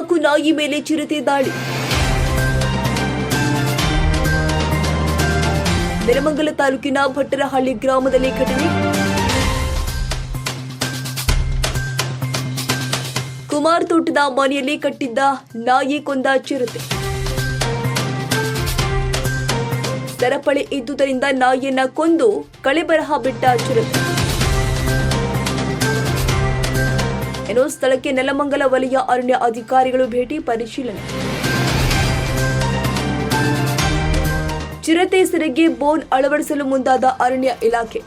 ಸಾಕು ನಾಯಿ ಮೇಲೆ ಚಿರತೆ ದಾಳಿ ನೆಲಮಂಗಲ ತಾಲೂಕಿನ ಭಟ್ಟರಹಳ್ಳಿ ಗ್ರಾಮದಲ್ಲಿ ಘಟನೆ. ಕುಮಾರ್ ತೋಟದ ಮನೆಯಲ್ಲಿ ಕಟ್ಟಿದ್ದ ನಾಯಿ ಕೊಂದ ಚಿರತೆ. ಸರಪಳಿ ಇದ್ದುದರಿಂದ ನಾಯಿಯನ್ನ ಕೊಂದು ಕಳೆಬರಹ ಬಿಟ್ಟ ಚಿರತೆ. ಏನೋ ಸ್ಥಳಕ್ಕೆ ನೆಲಮಂಗಲ ವಲಯ ಅರಣ್ಯ ಅಧಿಕಾರಿಗಳು ಭೇಟಿ ಪರಿಶೀಲನೆ. ಚಿರತೆ ಸೆರೆಗೆ ಬೋನ್ ಅಳವಡಿಸಲು ಮುಂದಾದ ಅರಣ್ಯ ಇಲಾಖೆ.